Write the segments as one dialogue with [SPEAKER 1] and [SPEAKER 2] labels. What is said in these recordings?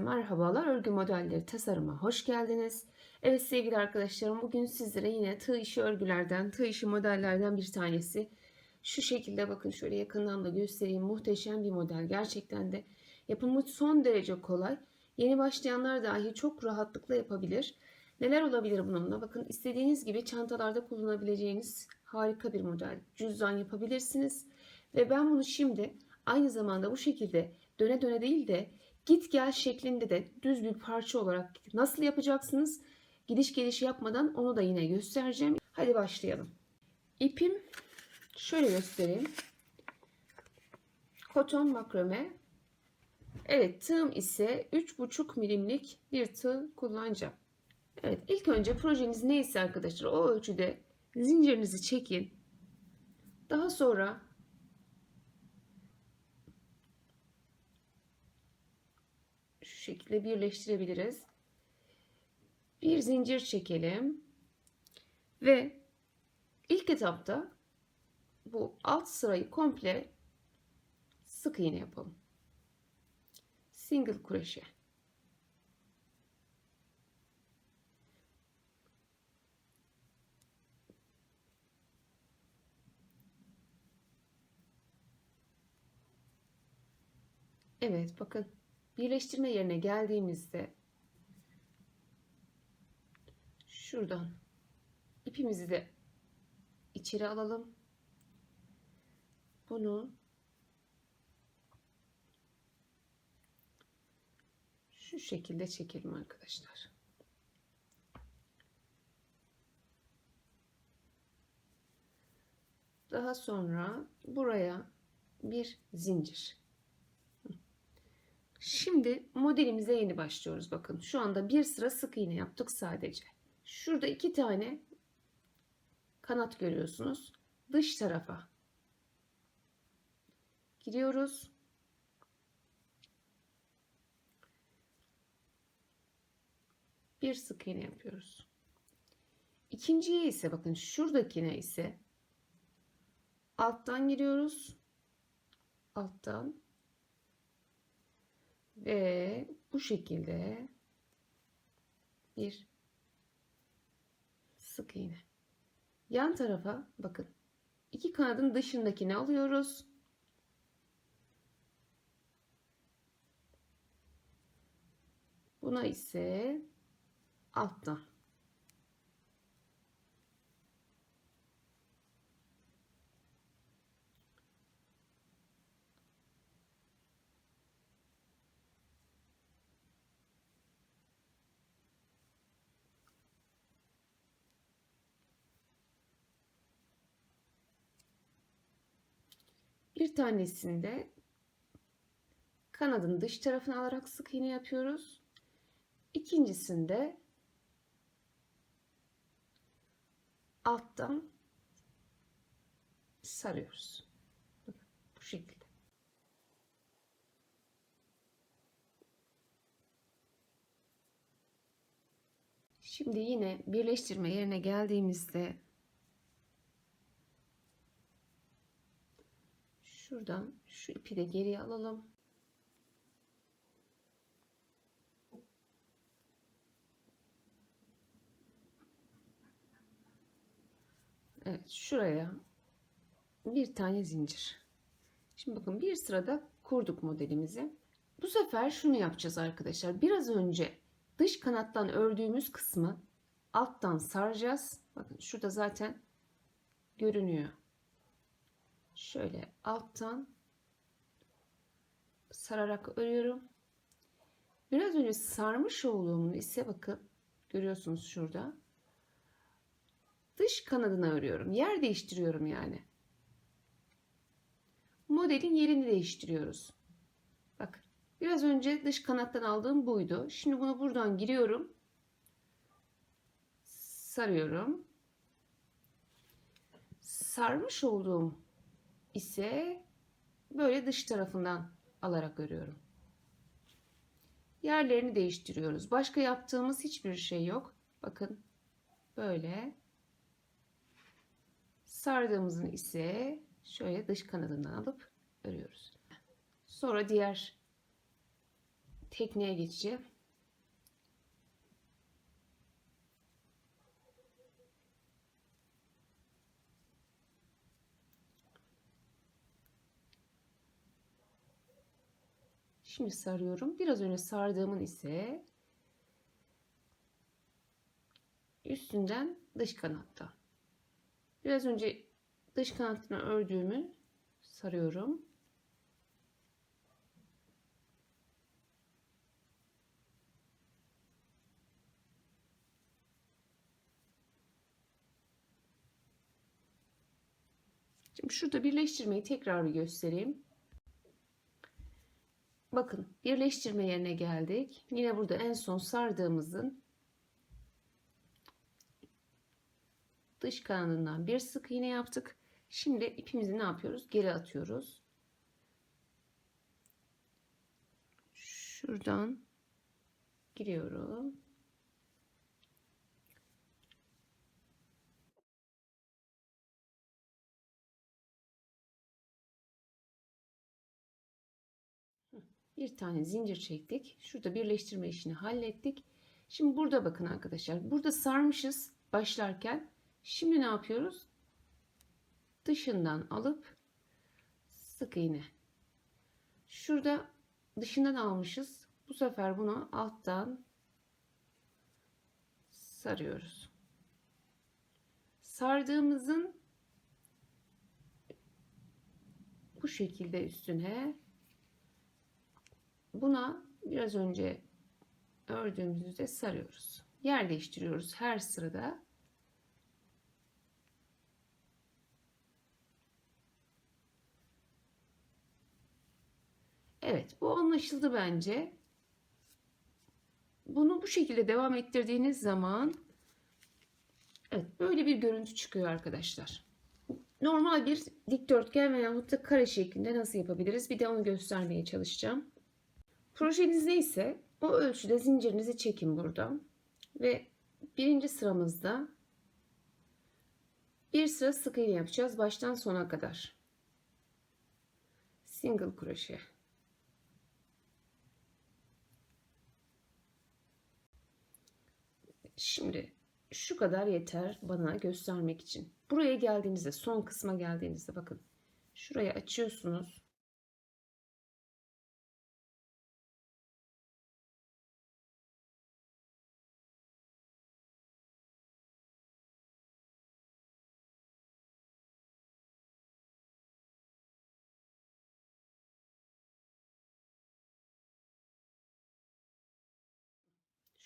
[SPEAKER 1] Merhabalar. Örgü modelleri tasarıma hoş geldiniz. Evet sevgili arkadaşlarım bugün sizlere yine tığ işi örgülerden, tığ işi modellerden bir tanesi. Şu şekilde bakın şöyle yakından da göstereyim. Muhteşem bir model. Gerçekten de yapımı son derece kolay. Yeni başlayanlar dahi çok rahatlıkla yapabilir. Neler olabilir bununla? Bakın istediğiniz gibi çantalarda kullanabileceğiniz harika bir model. Cüzdan yapabilirsiniz. Ve ben bunu şimdi aynı zamanda bu şekilde döne döne değil de git gel şeklinde de düz bir parça olarak nasıl yapacaksınız? Gidiş geliş yapmadan onu da yine göstereceğim. Hadi başlayalım. İpim şöyle göstereyim. Koton makrame. Evet tığım ise 3,5 milimlik bir tığ kullanacağım. Evet ilk önce projeniz neyse arkadaşlar o ölçüde zincirinizi çekin. Daha sonra şu şekilde birleştirebiliriz. Bir zincir çekelim. Ve ilk etapta bu alt sırayı komple sık iğne yapalım. Single kroşe. Evet bakın birleştirme yerine geldiğimizde şuradan ipimizi de içeri alalım. Bunu şu şekilde çekelim arkadaşlar. Daha sonra buraya bir zincir. Şimdi modelimize yeni başlıyoruz. Bakın şu anda bir sıra sık iğne yaptık sadece. Şurada iki tane kanat görüyorsunuz. Dış tarafa giriyoruz. Bir sık iğne yapıyoruz. İkinciye ise bakın şuradakine ise alttan giriyoruz. Alttan ve bu şekilde bir sık iğne. Yan tarafa bakın. iki kanadın dışındakini alıyoruz. Buna ise alttan Bir tanesinde kanadın dış tarafını alarak sık iğne yapıyoruz. İkincisinde alttan sarıyoruz. Bu şekilde. Şimdi yine birleştirme yerine geldiğimizde Şuradan şu ipi de geriye alalım. Evet şuraya bir tane zincir. Şimdi bakın bir sırada kurduk modelimizi. Bu sefer şunu yapacağız arkadaşlar. Biraz önce dış kanattan ördüğümüz kısmı alttan saracağız. Bakın şurada zaten görünüyor şöyle alttan sararak örüyorum. Biraz önce sarmış olduğumu ise bakın görüyorsunuz şurada. Dış kanadına örüyorum. Yer değiştiriyorum yani. Modelin yerini değiştiriyoruz. Bak biraz önce dış kanattan aldığım buydu. Şimdi bunu buradan giriyorum. Sarıyorum. Sarmış olduğum ise böyle dış tarafından alarak örüyorum. Yerlerini değiştiriyoruz. Başka yaptığımız hiçbir şey yok. Bakın böyle sardığımızın ise şöyle dış kanadından alıp örüyoruz. Sonra diğer tekneye geçeceğim. Şimdi sarıyorum. Biraz önce sardığımın ise üstünden dış kanatta. Biraz önce dış kanatını ördüğümü sarıyorum. Şimdi şurada birleştirmeyi tekrar bir göstereyim. Bakın birleştirme yerine geldik. Yine burada en son sardığımızın dış kanadından bir sık iğne yaptık. Şimdi ipimizi ne yapıyoruz? Geri atıyoruz. Şuradan giriyorum. Bir tane zincir çektik. Şurada birleştirme işini hallettik. Şimdi burada bakın arkadaşlar. Burada sarmışız başlarken. Şimdi ne yapıyoruz? Dışından alıp sık iğne. Şurada dışından almışız. Bu sefer bunu alttan sarıyoruz. Sardığımızın bu şekilde üstüne buna biraz önce ördüğümüzde sarıyoruz. Yer değiştiriyoruz her sırada. Evet bu anlaşıldı bence. Bunu bu şekilde devam ettirdiğiniz zaman evet böyle bir görüntü çıkıyor arkadaşlar. Normal bir dikdörtgen veya da kare şeklinde nasıl yapabiliriz? Bir de onu göstermeye çalışacağım. Projenizde ise o ölçüde zincirinizi çekin buradan. Ve birinci sıramızda bir sıra sık iğne yapacağız baştan sona kadar. Single kroşe. Şimdi şu kadar yeter bana göstermek için. Buraya geldiğinizde son kısma geldiğinizde bakın. Şurayı açıyorsunuz.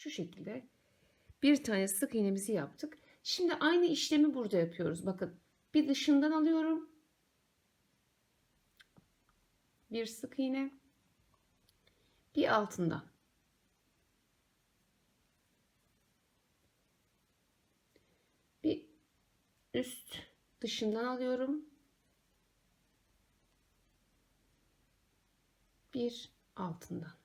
[SPEAKER 1] Şu şekilde bir tane sık iğnemizi yaptık. Şimdi aynı işlemi burada yapıyoruz. Bakın bir dışından alıyorum. Bir sık iğne. Bir altından. Bir üst dışından alıyorum. Bir altından.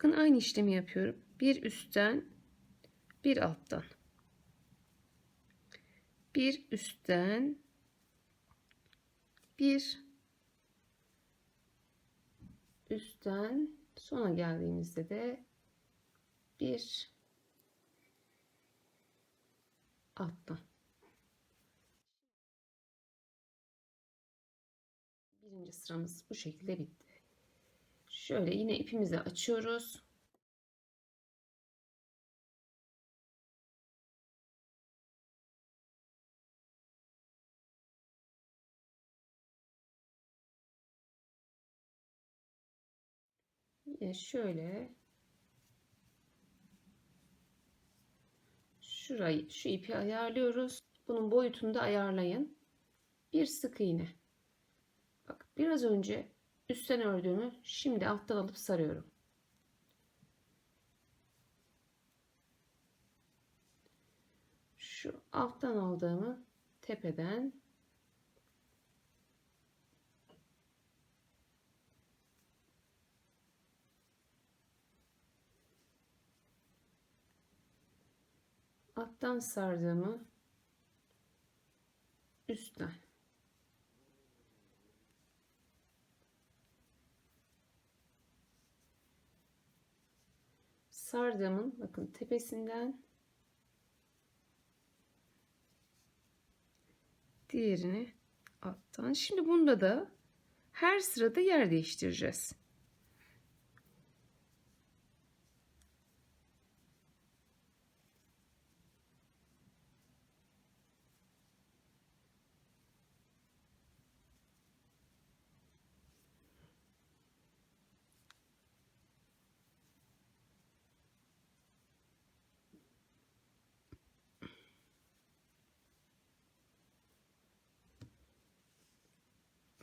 [SPEAKER 1] Bakın aynı işlemi yapıyorum. Bir üstten, bir alttan. Bir üstten, bir üstten sona geldiğimizde de bir alttan. Birinci sıramız bu şekilde bitti. Şöyle yine ipimizi açıyoruz. Yine şöyle şurayı şu ipi ayarlıyoruz. Bunun boyutunu da ayarlayın. Bir sık iğne. Bak biraz önce üstten ördüğümü şimdi alttan alıp sarıyorum. Şu alttan aldığımı tepeden alttan sardığımı üstten sardığımın bakın tepesinden diğerini alttan. Şimdi bunda da her sırada yer değiştireceğiz.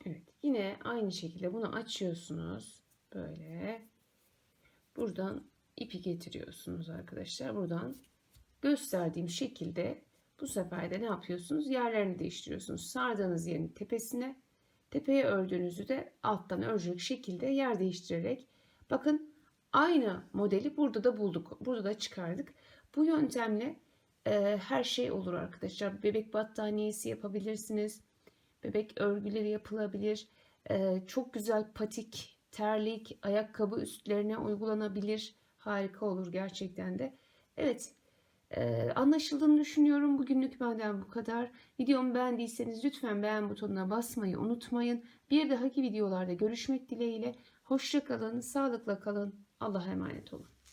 [SPEAKER 1] Evet, yine aynı şekilde bunu açıyorsunuz. Böyle. Buradan ipi getiriyorsunuz arkadaşlar. Buradan gösterdiğim şekilde bu sefer de ne yapıyorsunuz? Yerlerini değiştiriyorsunuz. Sardığınız yerin tepesine, tepeye ördüğünüzü de alttan örecek şekilde yer değiştirerek bakın aynı modeli burada da bulduk. Burada da çıkardık. Bu yöntemle e, her şey olur arkadaşlar. Bebek battaniyesi yapabilirsiniz bebek örgüleri yapılabilir. Ee, çok güzel patik, terlik, ayakkabı üstlerine uygulanabilir. Harika olur gerçekten de. Evet, e, anlaşıldığını düşünüyorum. Bugünlük benden bu kadar. Videomu beğendiyseniz lütfen beğen butonuna basmayı unutmayın. Bir dahaki videolarda görüşmek dileğiyle. Hoşça kalın, sağlıkla kalın. Allah'a emanet olun.